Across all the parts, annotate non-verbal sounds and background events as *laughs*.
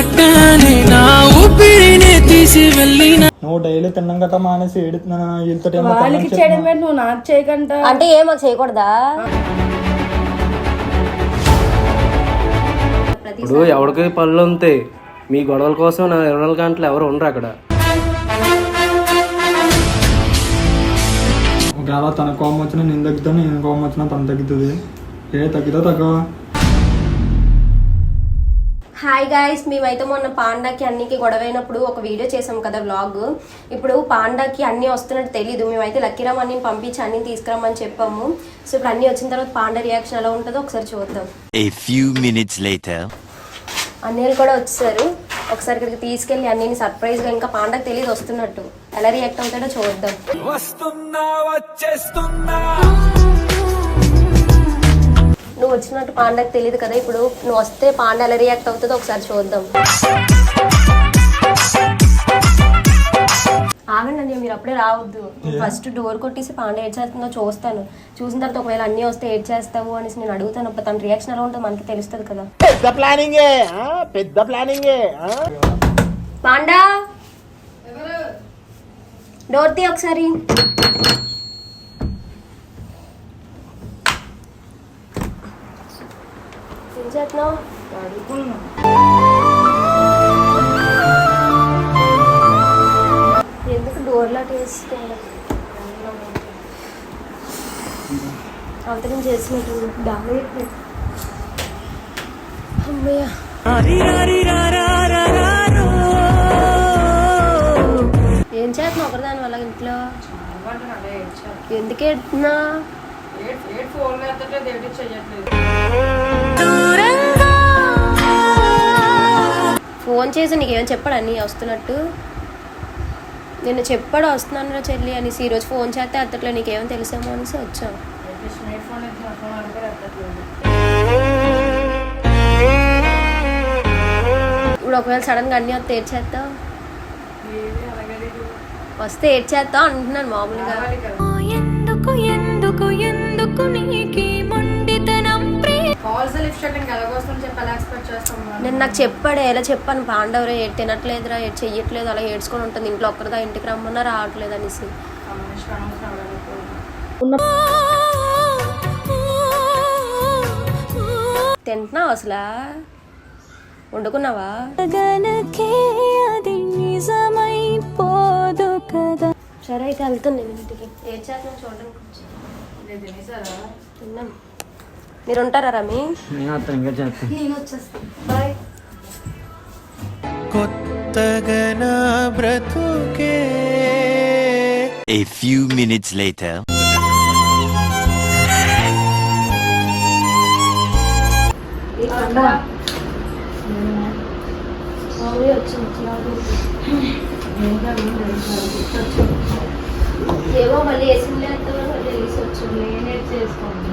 కట్టానే నా ఊపిరినే తీసి వెళ్ళిన నువ్వు డైలీ తిన్నాం గట్ట మానేసి ఏడుతున్నా వీళ్ళతో వాళ్ళకి చేయడం పెట్టి నువ్వు నాకు చేయకుండా అంటే ఏం మాకు చేయకూడదా? ఇప్పుడు ఎవరికి పనులు ఉంటాయి మీ గొడవల కోసం నా ఇరవై నాలుగు గంటలు ఎవరు ఉండరు అక్కడ. ఒకవేళ తన కోపం వచ్చినా నేను తగ్గుతాను నేను కోపం వచ్చినా తను తగ్గుతుంది. ఏ తగ్గుతా తగ్గవా? హాయ్ గాయస్ మేమైతే మొన్న పాండాకి అన్నికి గొడవైనప్పుడు ఒక వీడియో చేసాం కదా వ్లాగ్ ఇప్పుడు పాండాకి అన్ని వస్తున్నట్టు తెలీదు. మేమైతే లక్కీరామ్ అన్ని పంపించి అన్ని తీసుకురమ్మని చెప్పాము. సో ఇప్పుడు అన్ని వచ్చిన తర్వాత పాండా రియాక్షన్ ఎలా ఉంటుందో ఒకసారి చూద్దాం. A few minutes later. అన్నయ్యలు కూడా వచ్చేసారు. ఒకసారి ఇక్కడికి తీసుకెళ్ళి అన్నిని సర్ప్రైజ్గా ఇంకా పాండాకి తెలియదు వస్తున్నట్టు. ఎలా రియాక్ట్ అవుతాడో చూద్దాం. నువ్వు వచ్చినట్టు పాండాకి తెలియదు కదా. ఇప్పుడు నువ్వు వస్తే పాండా ఎలా రియాక్ట్ అవుతుందో ఒకసారి చూద్దాం. ఆగండి అండి మీరు అప్పుడే రావద్దు. ఫస్ట్ డోర్ కొట్టేసి పాండా ఏడ్ చేస్తుందో చూస్తాను. చూసిన తర్వాత ఒకవేళ అన్నీ వస్తే ఏడ్ చేస్తావు అనేసి నేను అడుగుతాను. అప్పుడు తన రియాక్షన్ ఎలా ఉంటుందో మనకి తెలుస్తుంది కదా. పాండా! డోర్ తీ ఒకసారి. ఏం చేస్తున్నావు ఎందుకు డోర్లా వేసుకోవాలి అవతలం చేసినట్టు బాగా అమ్మయ్య. ఏం చేస్తున్నావు ఒకరిదాని వల్ల ఇంట్లో? ఎందుకు ఏడుతున్నా ఫోన్ చేసి నీకేం చెప్పాడు? అన్నీ వస్తున్నట్టు. నిన్ను చెప్పాడు వస్తున్నాను చెల్లి అనేసి ఈరోజు ఫోన్ చేస్తే అత్తట్లో నీకేమో తెలిసేమో అనేసి వచ్చాం. ఇప్పుడు ఒకవేళ సడన్గా అన్నీ వస్తే ఏడ్ చేస్తావు? వస్తే ఏడ్ చేస్తావు అంటున్నాను మామూలుగా. ఎందుకు ఎందుకు ఎందుకు నీకి నేను నాకు చెప్పాడు ఎలా చెప్పాను? పాండవరా ఏడ్ తినట్లేదురా ఏడ్ చెయ్యట్లేదు అలా ఏడ్చుకొని ఉంటుంది. ఇంట్లో ఒక్కరిదా ఇంటికి రమ్మన్నా రావట్లేదు అనేసి. తింటున్నావు అసలు? వండుకున్నావా? సరే అయితే వెళ్తాను నేను ఇంటికి. ఏడ్ చేస్తున్నాను చూడడానికి. తిన్నాం. మీరు ఉంటారా రమి నేను అతను ఇంకా చేస్తాను నేను వచ్చేస్తాను. బాయ్. కొత్తగా నా బ్రతుకే. A few minutes later. మామూలుగా వచ్చింది ఏమో మళ్ళీ వేసింది మళ్ళీ వేసి వచ్చింది నేనే చేసుకోండి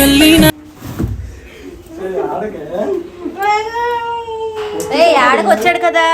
వెళ్ళిన ఏ, ఆడకే ఏ ఆడకు వచ్చాడు కదా.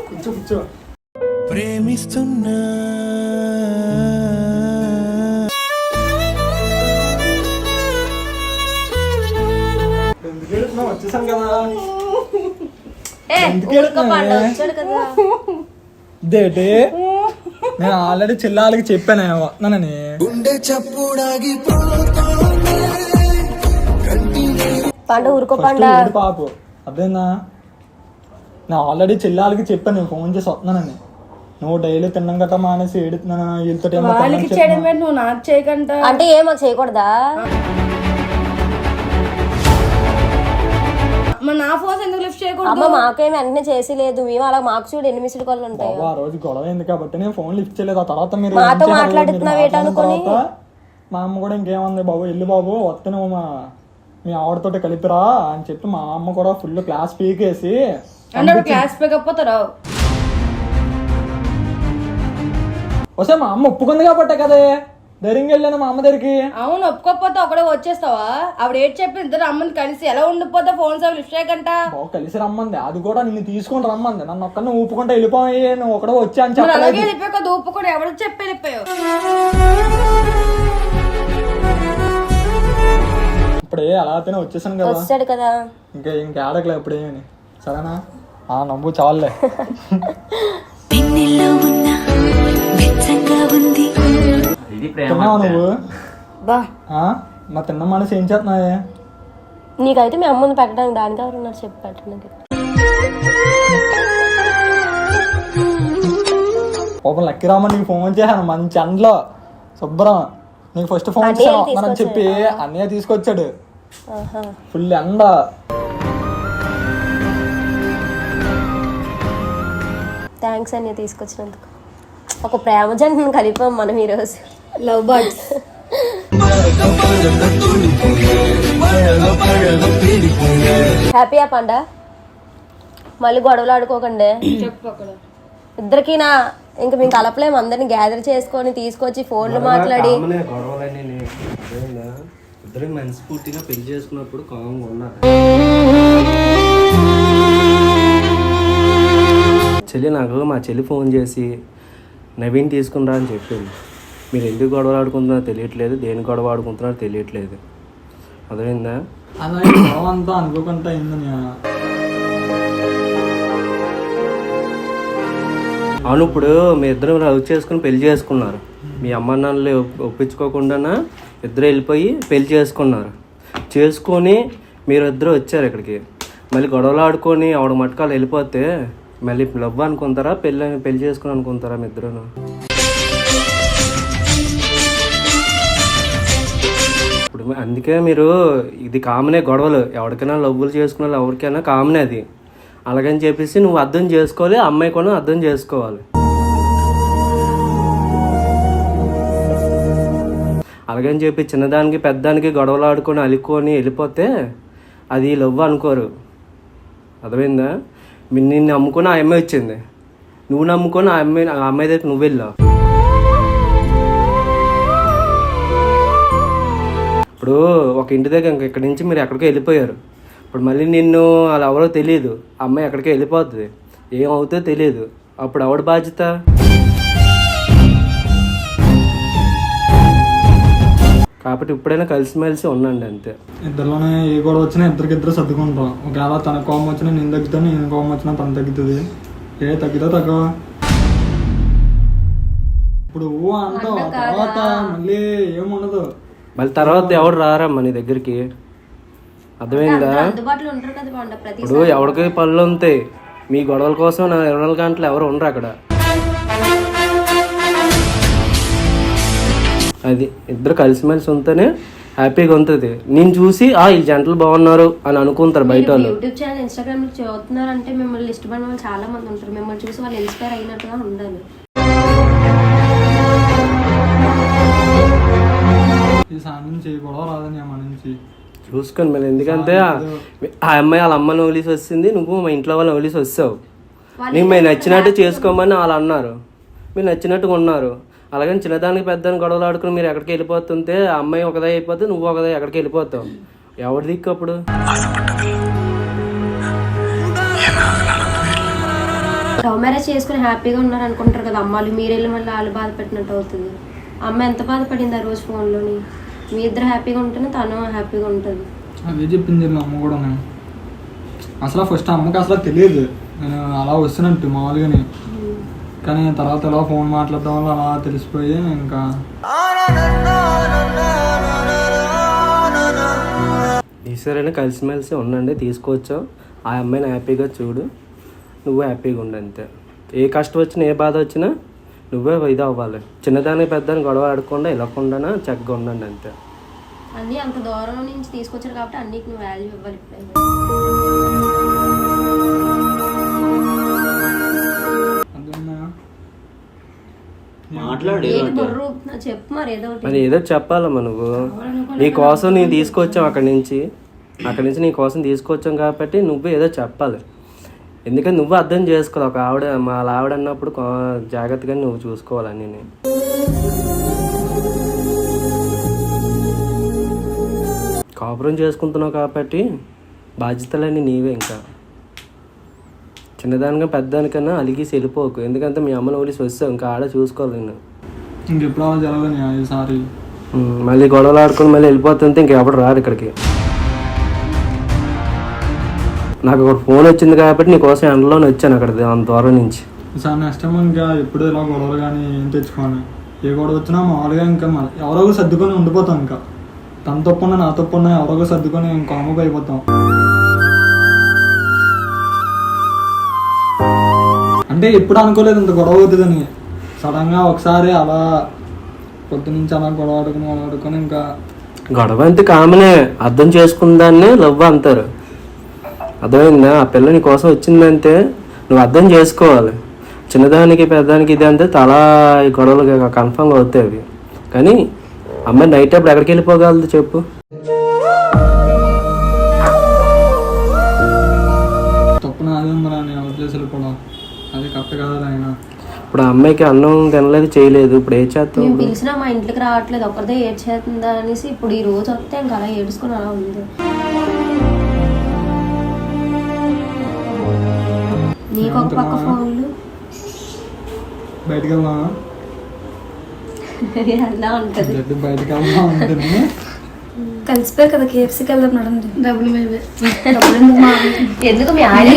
కూర్చో కూర్చో. కదా. ఇదేంటి నేను ఆల్రెడీ చెల్లాలకి చెప్పాను వస్తున్నానని పండు ఊరుకో ఫస్ట్ పండు ఏడు పాపు. అదేనా నేను ఆల్రెడీ చెల్లాలకి చెప్పాను నేను ఫోన్ చేసి వస్తున్నానని నువ్వు డైలీ తిన్నాం గట్రా మానేసి ఏడుతున్నాను? వీళ్ళతో ఏమో వాళ్ళకి చేయడం నువ్వు నాకు చేయకంట. అంటే ఏం మాకు చేయకూడదా మరి నా ఫోన్ ఎందుకు లిఫ్ట్ చేయకూడదు? మాకేం వెంటనే చేసి లేదు. మేము అలా మాకు చూడు ఎన్ని మిస్డ్ కాల్ ఉంటాయి. బాబు ఆ రోజు గొడవ అయింది కాబట్టి నేను ఫోన్ లిఫ్ట్ చేయలేదు. ఆ తర్వాత మీరు మాతో ఏం చేశారు? మీరు మాట్లాడుతున్నావు మాట్లాడిన ఏంటనుకొని? తర్వాత మా అమ్మ కూడా ఇంకేమంది బాబు ఎల్లు బాబు వస్తే నువ్వు మా మీ ఆవిడతోటి కలిపిరా అని చెప్పి మా అమ్మ కూడా ఫుల్ క్లాస్ పీకేసి అంటే క్లాస్ పేకపోతే రావు వస్తే మా అమ్మ ఒప్పుకుంది కాబట్టి కదే. ధైర్యంగా వెళ్ళాను మా అమ్మ దగ్గరికి అవును ఒప్పుకోకపోతే ఒకడే వచ్చేస్తావా? ఆవిడ ఏడ్ చెప్పి ఇద్దరు అమ్మని కలిసి ఎలా ఉండిపోతే ఫోన్స్ అవి లిఫ్ట్ చేయకంట? కలిసి రమ్మంది. అది కూడా నిన్ను తీసుకొని రమ్మంది. నన్ను ఒక్కడిని ఊపుకుంటే వెళ్ళిపోయి నువ్వు ఒకడే వచ్చా అని మరి అలాగే దూపు కూడా ఎవరికి చెప్పి వెళ్ళిపోయావు ఇప్పుడే అలా అయితేనే వచ్చేసాను కదా. వచ్చాడు కదా. ఇంకా ఇంకా ఆడకలే ఇప్పుడేమని. సరేనా? ఆ నవ్వు చాలులే వెన్నెల్లో ఉన్న వెచ్చగా ఉంది. ఇది ప్రేమ తిన్నావా నువ్వు? బా. ఆ? తిన్న మనసు ఏం చేస్తున్నాయే. నీకైతే మీ అమ్మని పెట్టడానికి దానికి ఎవరు ఉన్నారు చెప్పి పెట్టడానికి పాపం లక్కీ రామన్ నీకు ఫోన్ చేశాను మంచి అండ్లో శుభ్రం. నీకు ఫస్ట్ ఫోన్ అన్నయ్య చేశాను మనం చెప్పి అన్నయ్య తీసుకొచ్చాడు. ఆహా. ఫుల్ ఎండ. థ్యాంక్స్ అని తీసుకొచ్చినందుకు. ఒక ప్రేమ జంటను కలిపాం మనం ఈరోజు. లవ్ బర్డ్స్ హ్యాపీయా పండ? మళ్ళీ గొడవలు ఆడుకోకండి. చెప్పు అక్కడ ఇద్దరికి నా ఇంక మేము కలపలేము అందరిని గ్యాదర్ చేసుకొని తీసుకొచ్చి ఫోన్లు మాట్లాడి. మనస్ఫూర్తిగా పెళ్ళి చేసుకున్నప్పుడు కామంగా ఉన్నారు చెల్లి నాకు మా చెల్లి ఫోన్ చేసి నవీన్ తీసుకునిరా అని చెప్పింది. మీరు ఎందుకు గొడవలు ఆడుకుంటున్నారో తెలియట్లేదు దేని గొడవ ఆడుకుంటున్నారో తెలియట్లేదు. అదేందా అంతా అనుకోకుండా అవును ఇప్పుడు మీ ఇద్దరు లవ్ చేసుకుని పెళ్ళి చేసుకున్నారు. మీ అమ్మ నాన్నలు ఒప్- ఒప్పించుకోకుండా ఇద్దరు వెళ్ళిపోయి పెళ్ళి చేసుకున్నారు. చేసుకొని మీరు ఇద్దరు వచ్చారు ఇక్కడికి. మళ్ళీ గొడవలు ఆడుకొని ఆవిడ మటకాలు వెళ్ళిపోతే మళ్ళీ లవ్ అనుకుంటారా పెళ్ళి పెళ్ళి చేసుకుని అనుకుంటారా మీ ఇద్దరు ఇప్పుడు అందుకే మీరు ఇది కామనే గొడవలు. ఎవరికైనా లవ్వులు చేసుకున్న వాళ్ళు ఎవరికైనా కామనే అది. అలాగని చెప్పేసి నువ్వు అర్థం చేసుకోవాలి ఆ అమ్మాయి కూడా అర్థం చేసుకోవాలి. అలాగని చెప్పి చిన్నదానికి పెద్దానికి గొడవలు ఆడుకొని అలుక్కొని వెళ్ళిపోతే అది లవ్ అనుకోరు. అర్థమైందా? నిన్ను నమ్ముకొని ఆ అమ్మాయి వచ్చింది. నువ్వు నమ్ముకొని ఆ అమ్మాయి ఆ అమ్మాయి దగ్గర నువ్వు వెళ్ళావు. ఇప్పుడు ఒక ఇంటి దగ్గర ఇంక ఇక్కడి నుంచి మీరు ఎక్కడికో వెళ్ళిపోయారు. ఇప్పుడు మళ్ళీ నిన్ను అలా ఎవరో తెలియదు అమ్మాయి ఎక్కడికో వెళ్ళిపోతుంది ఏమవుతుందో తెలియదు అప్పుడు ఎవడు బాధ్యత? కాబట్టి ఇప్పుడైనా కలిసిమెలిసి ఉండండి అంతే. ఇద్దరిలోనే ఏ గొడవ వచ్చినా ఇద్దరికిద్దరు సర్దుకుంటాం. ఒకవేళ తన కోపం వచ్చినా నేను తగ్గుతాను నేను కోపం వచ్చినా తను తగ్గుతుంది. ఏ తగ్గుతా తగ్గ ఇప్పుడు ఊ అంటావు తర్వాత మళ్ళీ ఏముండదు మళ్ళీ తర్వాత ఎవడు రారమ్మా నీ దగ్గరికి? అర్థమైందా? అందుబాటులో ఉంటారు కదా బాగుండ ప్రతి ఇప్పుడు ఎవరికి పనులు ఉంటాయి మీ గొడవల కోసం నా ఇరవై నాలుగు గంటలు ఎవరు ఉండరు అక్కడ. అది ఇద్దరు కలిసిమెలిసి ఉంటేనే హ్యాపీగా ఉంటుంది. నేను చూసి ఆ ఈ జంటలు బాగున్నారు అని అనుకుంటారు బయట వాళ్ళు యూట్యూబ్ ఛానల్ ఇన్స్టాగ్రామ్ చూస్తున్నారంటే మిమ్మల్ని ఇష్టపడిన వాళ్ళు చాలా మంది ఉంటారు. మిమ్మల్ని చూసి వాళ్ళు ఇన్స్పైర్ అయినట్టుగా ఉండాలి. ఈ సాయం నుంచి గొడవ రాదని నుంచి చూసుకొని మరి ఎందుకంటే ఆ అమ్మాయి వాళ్ళ అమ్మని వదిలేసి వచ్చింది నువ్వు మా ఇంట్లో వాళ్ళని వదిలేసి వస్తావు. నీకు మేము నచ్చినట్టు చేసుకోమని వాళ్ళు అన్నారు. మీరు నచ్చినట్టుగా ఉన్నారు అలాగని చిన్నదానికి పెద్దానికి గొడవలు ఆడుకుని మీరు ఎక్కడికి వెళ్ళిపోతుంటే ఆ అమ్మాయి ఒకదే అయిపోతే నువ్వు ఒకదే ఎక్కడికి వెళ్ళిపోతావు. ఎవరి దిక్కు అప్పుడు? లవ్ మ్యారేజ్ చేసుకుని హ్యాపీగా ఉన్నారు అనుకుంటారు కదా అమ్మాలు మీరు వెళ్ళి మళ్ళీ వాళ్ళు బాధ పెట్టినట్టు అవుతుంది. అమ్మ ఎంత బాధపడింది ఆ రోజు ఫోన్లోని? మీ ఇద్దరు హ్యాపీగా ఉంటేనే తను హ్యాపీగా ఉంటుంది. అదే చెప్పింది వీళ్ళ అమ్మ కూడా నేను. అసలు ఫస్ట్ అమ్మకి అసలు తెలియదు. నేను అలా వస్తున్నట్టు మామూలుగానే. కానీ తర్వాత ఎలా ఫోన్ మాట్లాడడం వల్ల అలా తెలిసిపోయి ఇంకా ఈసారైనా కలిసిమెలిసి ఉండండి తీసుకోవచ్చు ఆ అమ్మాయిని హ్యాపీగా చూడు. నువ్వు హ్యాపీగా ఉండు అంతే ఏ కష్టం వచ్చినా ఏ బాధ వచ్చినా నువ్వే ఇది అవ్వాలి. చిన్నదాన్ని పెద్దని గొడవ ఆడకుండా ఇవ్వకుండా చక్కగా ఉండండి అంతే. అన్నీ అంత దూరం నుంచి తీసుకొచ్చారు కాబట్టి అన్నికి నువ్వు వాల్యూ ఇవ్వాలి మాట్లాడు? చెప్పు మరి ఏదో మరి ఏదో చెప్పాలమ్మా నువ్వు. నీ కోసం నేను తీసుకొచ్చాం అక్కడి నుంచి. అక్కడి నుంచి నీ కోసం తీసుకొచ్చాం కాబట్టి నువ్వు ఏదో చెప్పాలి. ఎందుకంటే నువ్వు అర్థం చేసుకోవాలి. ఒక ఆవిడ మా ఆవిడ అన్నప్పుడు జాగ్రత్తగా నువ్వు చూసుకోవాలని నేను కాపురం చేసుకుంటున్నావు కాబట్టి బాధ్యతలన్నీ నీవే ఇంకా. చిన్నదానిగా పెద్దదానికన్నా అలిగేసి వెళ్ళిపోకు ఎందుకంటే మీ అమ్మని వదిలేసి వస్తావు. ఇంకా ఆడ చూసుకోవాలి నేను ఇంకెప్పుడు మళ్ళీ గొడవలు ఆడుకొని మళ్ళీ వెళ్ళిపోతుంటే ఇంకెప్పుడు రారు ఇక్కడికి. నాకు ఒక ఫోన్ వచ్చింది కాబట్టి నీకోసం ఎండలోనే వచ్చాను అక్కడ అంత దూరం నుంచి. ఈసారి నెక్స్ట్ టైం ఇంకా ఎప్పుడు ఇలా గొడవలు కానీ ఏం తెచ్చుకోను ఏ గొడవ వచ్చినా మామూలుగా ఇంకా మన- ఎవరో సర్దుకొని ఉండిపోతాం ఇంకా. తన తప్పున్నా నా తప్పున్నా ఎవరో సర్దుకొని కామప్ అయిపోతాం. అంటే ఎప్పుడు అనుకోలేదు ఇంత గొడవ అవుతుందని. సడన్గా ఒకసారి అలా పొద్దు నుంచి అలా గొడవ ఆడుకుని గొడవ ఆడుకొని ఇంకా గొడవ అంతే కామనే. అర్థం చేసుకుందాన్నే లవ్ అంటారు. అర్థమైందా ఆ పిల్ల నీ కోసం వచ్చిందంటే నువ్వు అర్థం చేసుకోవాలి. చిన్నదానికి పెద్దదానికి ఇది అంటే చాలా ఈ గొడవలు కన్ఫామ్గా అవుతాయి అవి. కానీ అమ్మాయి నైట్ అప్పుడు ఎక్కడికి వెళ్ళిపోగలదు చెప్పు. నేను ఇప్పుడు ఆ అమ్మాయికి అన్నం తినలేదు చేయలేదు ఇప్పుడు ఏ చేస్తావు? మేము పిలిచినా మా ఇంట్లోకి రావట్లేదు ఒక్కరిదే ఏడ్చేస్తుందా అనేసి ఇప్పుడు ఈ రోజు వస్తే ఇంకా అలా ఏడుచుకుని అలా ఉంది. బయటికి వెళ్దామా? *laughs* అలా ఉంటది. బయటికి కలిసిపోయారు కదా కేఎఫ్సీకి వెళ్దాం నడండి డబ్బులు మేమే. *laughs* ఎందుకు మీ ఆయన